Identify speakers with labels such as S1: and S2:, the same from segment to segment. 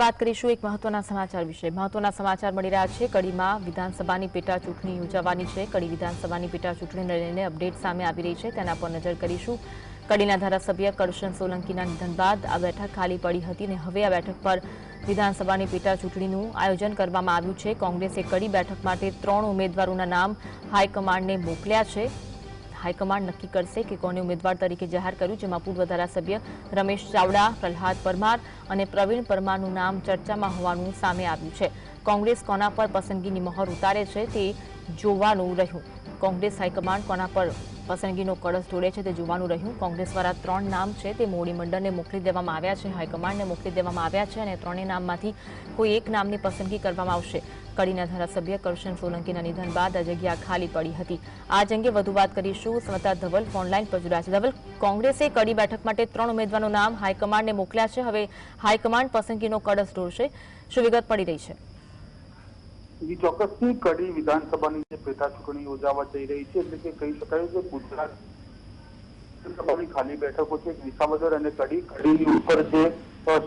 S1: વાત કરીશું એક મહત્વના સમાચાર વિશે. મહત્વના સમાચાર મળી રહ્યા છે. કડીમાં વિધાનસભાની પેટા ચૂંટણી યોજાવાની છે. કડી વિધાનસભાની પેટા ચૂંટણીને લઈને અપડેટ સામે આવી રહી છે. તેના પર નજર કરીશું. કડીના ધારાસભ્ય કરશન સોલંકીના નિધન બાદ આ બેઠક ખાલી પડી હતી અને હવે આ બેઠક પર વિધાનસભાની પેટા ચૂંટણીનું આયોજન કરવામાં આવ્યું છે. કોંગ્રેસે કડી બેઠક માટે ત્રણ ઉમેદવારોના નામ હાઈકમાન્ડને મોકલ્યા છે. હાઈકમાન્ડ નક્કી કરશે કે કોને ઉમેદવાર તરીકે જાહેર કર્યું, જેમાં પૂર્વ ધારાસભ્ય રમેશ ચાવડા, પ્રહલાદ પરમાર અને પ્રવીણ પરમારનું નામ ચર્ચામાં હોવાનું સામે આવ્યું છે. કોંગ્રેસ કોના પર પસંદગીની મહોર ઉતારે છે તે જોવાનું રહ્યું. કોંગ્રેસ હાઈકમાન્ડ કોના પર પસંદગીનો કળશ જોડે છે, તે જોવાનું રહ્યું. કોંગ્રેસ દ્વારા ત્રણ નામ છે, તે મોડી મંડળને મોકલી દેવામાં આવ્યા છે, હાઈકમાન્ડને મોકલી દેવામાં આવ્યા છે અને ત્રણેય નામમાંથી કોઈ એક નામની પસંદગી કરવામાં આવશે. કડીના ધારાસભ્ય કરશન સોલંકીના નિધન બાદ આ જગ્યા ખાલી પડી હતી. આ જ અંગે વધુ વાત કરીશું. સ્વતા ધવલ ફોનલાઈન પર જોડાયા છે. ધવલ, કોંગ્રેસે કડી બેઠક માટે ત્રણ ઉમેદવારનું નામ હાઈકમાન્ડને મોકલ્યા છે. હવે હાઈકમાન્ડ પસંદગીનો કળશ જોડશે. શું વિગત પડી રહી છે?
S2: જી, ચોક્કસથી કડી વિધાનસભાની જે પેટા ચૂંટણી યોજાવા જઈ રહી છે, એટલે કે કહી શકાય કે ગુજરાત વિધાનસભાની ખાલી બેઠકો છે વિસાવદર અને કડી, કડીની ઉપર જે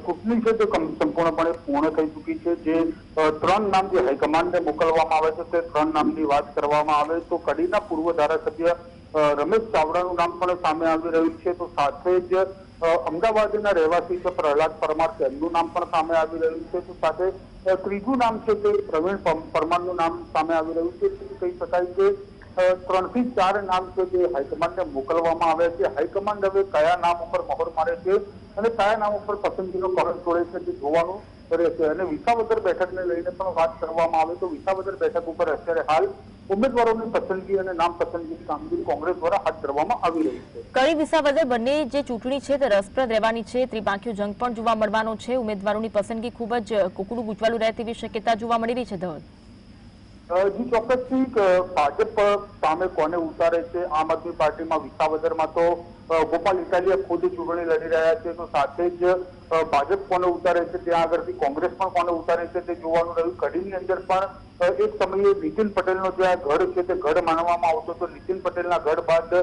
S2: સ્કૂટની છે, તે સંપૂર્ણપણે પૂર્ણ થઈ ચૂકી છે, જે ત્રણ નામ જે હાઈકમાન્ડને મોકલવામાં આવે છે, તે ત્રણ નામની વાત કરવામાં આવે, તો કડીના પૂર્વ ધારાસભ્ય રમેશ ચાવડાનું નામ પણ સામે આવી રહ્યું છે, તો સાથે જ અમદાવાદના રહેવાસી છે પ્રહલાદ પરમાર, તેમનું નામ પણ સામે આવી રહ્યું છે. તો સાથે ત્રીજું નામ છે તે પ્રવીણ પરમારનું નામ સામે આવી રહ્યું છે. કહી શકાય કે ત્રણ ત્રણથી ચાર નામ છે જે હાઈકમાન્ડને મોકલવામાં આવ્યા છે. હાઈકમાન્ડ હવે કયા નામ ઉપર મહોર મારે છે અને કયા નામ ઉપર પસંદગીનો કળશ જોડે છે તે જોવાનું રહેશે. અને વિસાવદર બેઠકને લઈને પણ વાત કરવામાં આવે તો વિસાવદર બેઠક ઉપર અત્યારે હાલ ઉમેદવારોની પસંદગી અને નામ પસંદગીની કામગીરી કોંગ્રેસ દ્વારા હાથ ધરવામાં આવી રહી છે.
S1: કઈ વિસાવદર બંને જે ચૂંટણી છે તે રસપ્રદ રહેવાની છે? ત્રિપાંખ્યો જંગ પણ જોવા મળવાનો છે. ઉમેદવારોની પસંદગી ખૂબ જ કુકડું ગૂંચવાલું રહે તેવી શક્યતા જોવા મળી રહી છે, ધવલ.
S2: જી ચોક્કસથી ભાજપ સામે કોને ઉતારે છે? આમ આદમી પાર્ટીમાં વિસાવદરમાં તો ગોપાલ ઇટાલિયા ખુદ ચૂંટણી લડી રહ્યા છે, તો સાથે જ ભાજપ કોને ઉતારે છે? ત્યાં આગળથી કોંગ્રેસ પણ કોને ઉતારે છે? તે જોવાનું રહ્યું. કડીની અંદર પણ એક સમયે નીતિન પટેલનો જે આ ગઢ છે, તે ગઢ માનવામાં આવતો તો નીતિન પટેલના ગઢ બાદ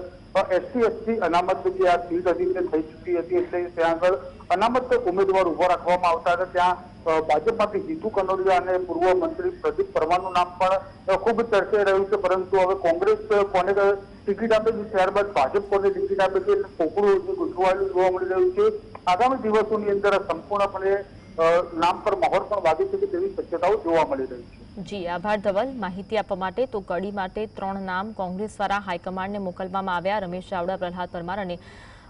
S2: એસટી એસટી અનામત જે આ સીટ હતી, તે થઈ ચૂકી હતી. એટલે ત્યાં આગળ અનામત ઉમેદવાર ઊભો રાખવામાં આવતા હતા. ત્યાં ભાજપમાંથી જીતુ કનોડિયા અને પૂર્વ મંત્રી પ્રદીપ પરમારનું નામ પણ ખૂબ ચર્ચાઈ રહ્યું છે, પરંતુ હવે કોંગ્રેસ કોને ટિકિટ આપે છે? ત્યારબાદ ભાજપ કોને ટિકિટ આપે છે? જે ગૂંચવાયેલું જોવા મળી રહ્યું છે. આગામી દિવસોની અંદર સંપૂર્ણપણે નામ પર મહોર પણ વાગી શકે તેવી શક્યતાઓ જોવા મળી રહી છે.
S1: જી, આભાર ધવલ. માહિતી આપવા માટે તો કડી માટે ત્રણ નામ કોંગ્રેસ દ્વારા હાઈકમાન્ડને મોકલવામાં આવ્યા. રમેશ ચાવડા, પ્રહલાદ પરમાર અને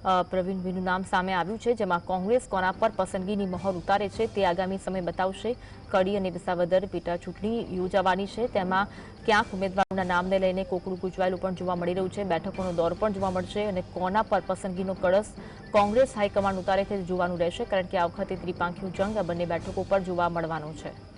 S1: પ્રવીણભાઈનું નામ સામે આવ્યું છે, જેમાં કોંગ્રેસ કોના પર પસંદગીની મહોર ઉતારે છે તે આગામી સમય બતાવશે. કડી અને વિસાવદર પેટા ચૂંટણી યોજાવાની છે, તેમાં ક્યાંક ઉમેદવારોના નામને લઈને કોકરું ગૂંચવાયેલું પણ જોવા મળી રહ્યું છે, બેઠકોનો દોર પણ જોવા મળશે અને કોના પર પસંદગીનો કળશ કોંગ્રેસ હાઈકમાન્ડ ઉતારે છે જોવાનું રહેશે, કારણ કે આ વખતે ત્રિપાંખ્યું જંગ આ બંને બેઠકો પર જોવા મળવાનો છે.